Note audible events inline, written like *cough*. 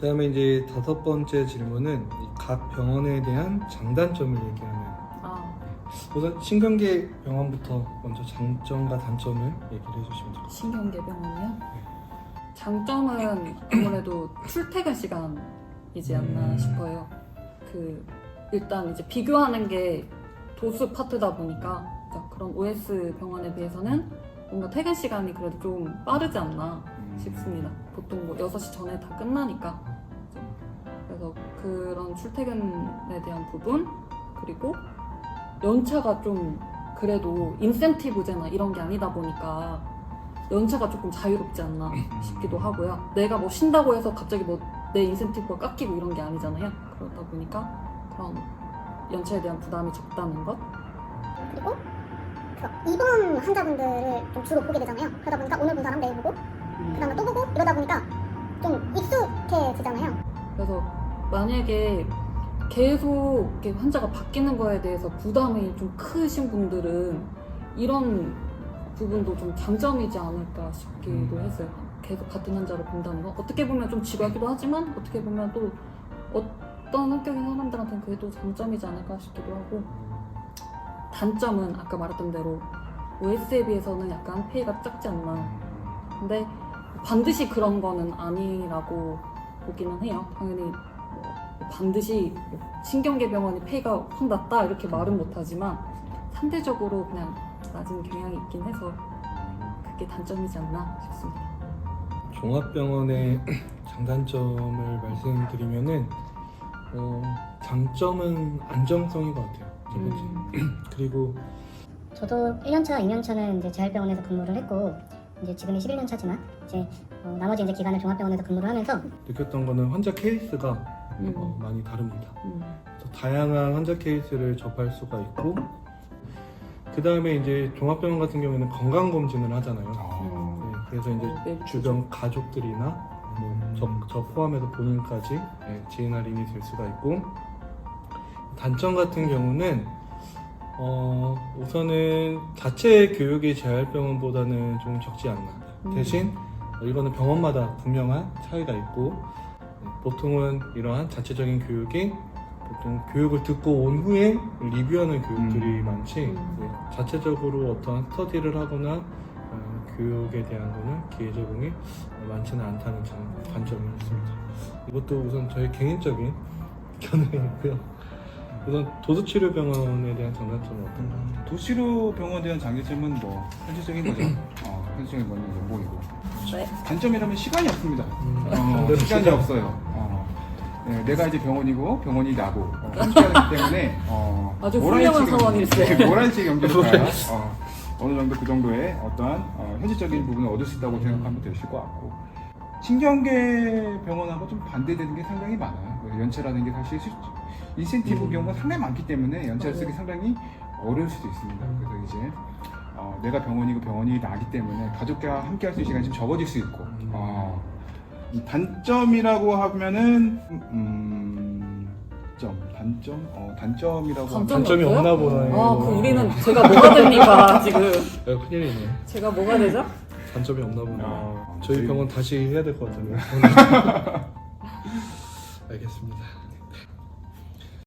그 다음에 이제 다섯 번째 질문은 이각 병원에 대한 장단점을 얘기하는. 아, 우선 신경계 병원부터 먼저 장점과 단점을 얘기를 해주시면 좋겠습니다. 신경계 병원이요? 장점은 아무래도 출퇴근 시간이지 않나 음. 싶어요. 그 일단 이제 비교하는 게 도수 파트다 보니까 그런 OS 병원에 비해서는 뭔가 퇴근 시간이 그래도 좀 빠르지 않나 싶습니다. 보통 뭐 6시 전에 다 끝나니까. 그래서 그런 출퇴근에 대한 부분, 그리고 연차가 좀 그래도 인센티브제나 이런 게 아니다 보니까 연차가 조금 자유롭지 않나 *laughs* 싶기도 하고요. 내가 뭐 쉰다고 해서 갑자기 뭐 내 인센티브가 깎이고 이런 게 아니잖아요. 그러다 보니까 그런 연차에 대한 부담이 적다는 것. 그리고 그 입원 환자분들을 좀 주로 보게 되잖아요. 그러다 보니까 오늘 본 사람 내일 보고 그 다음에 또 보고 이러다 보니까 좀 익숙해지잖아요. 그래서 만약에 계속 이렇게 환자가 바뀌는 거에 대해서 부담이 좀 크신 분들은 이런 부분도 좀 장점이지 않을까 싶기도 음. 했어요. 계속 같은 환자를 본다는 거. 어떻게 보면 좀 지루하기도 하지만 어떻게 보면 또 어떤 성격인 사람들한테는 그게 또 장점이지 않을까 싶기도 하고 단점은 아까 말했던 대로 OS에 비해서는 약간 페이가 작지 않나. 근데 반드시 그런 거는 아니라고 보기는 해요. 당연히 뭐 반드시 뭐 신경계 병원이 페이가 확 낮다 이렇게 말은 못하지만 상대적으로 그냥 낮은 경향이 있긴 해서 그게 단점이지 않나 싶습니다. 종합병원의 *clears throat* 장단점을 말씀드리면은 어, 장점은 안정성인 것 같아요. 첫 번째. 음. *clears throat* 그리고 저도 1년차, 2년차는 이제 재활병원에서 근무를 했고 이제 지금이 11년 차지만 이제 어, 나머지 이제 기간을 종합병원에서 근무를 하면서 느꼈던 거는 환자 케이스가 음. 어, 많이 다릅니다. 음. 그래서 다양한 환자 케이스를 접할 수가 있고 그 다음에 이제 종합병원 같은 경우에는 건강 검진을 하잖아요. 음. 네, 그래서 이제 어, 네, 주변 가족들이나 뭐 저, 저 포함해서 본인까지 네, 지인 할인이 될 수가 있고 단점 같은 경우는 어, 우선은 자체 교육이 재활병원보다는 좀 적지 않나 음. 대신 이거는 병원마다 분명한 차이가 있고 네, 보통은 이러한 자체적인 교육이 보통 교육을 듣고 온 후에 리뷰하는 교육들이 음. 많지 음. 네, 자체적으로 어떠한 스터디를 하거나 어, 교육에 대한 거는 기회 적응이 많지는 않다는 장, 단점이 있습니다. 이것도 우선 저희 개인적인 *laughs* 견해이고요. 우선 도수치료병원에 대한 장단점은 어떤가요? 도시로 병원에 대한 장점은 뭐 현실적인 거죠. *clears throat* 어, 현실적인 거는 연봉이고. 네. 단점이라면 시간이 없습니다. 음, 어, *laughs* 시간이 시간. 없어요. 어, 네, 내가 이제 병원이고 병원이 나고 어, *laughs* 함께하기 때문에 어, 아주 훌륭한 상황일세. *laughs* 네, 모라일치 경제가 어, 어느 정도 그 정도의 어떠한 어, 현실적인 부분을 얻을 수 있다고 생각하면 되실 것 같고 신경계 병원하고 좀 반대되는 게 상당히 많아요. 그 연체라는 게 사실 수- 인센티브 음. 경우가 상당히 많기 때문에 연체를 쓰기 맞아요. 상당히 어려울 수도 있습니다. 그래서 이제 어, 내가 병원이고 병원이 나기 때문에 가족과 함께 할 수 있는 시간이 좀 적어질 수 있고 음. 어, 이 단점이라고 하면은 음, 점 단점 어, 단점이라고 하면 단점이 없어요? 없나 보네요. 아, 그 우리는 제가 뭐가 됩니까 *laughs* 지금? 야, 큰일이네. 제가 뭐가 되죠? 단점이 없나 보네요. 어, 저희 저희- 병원 다시 해야 될 것 같은데. *laughs*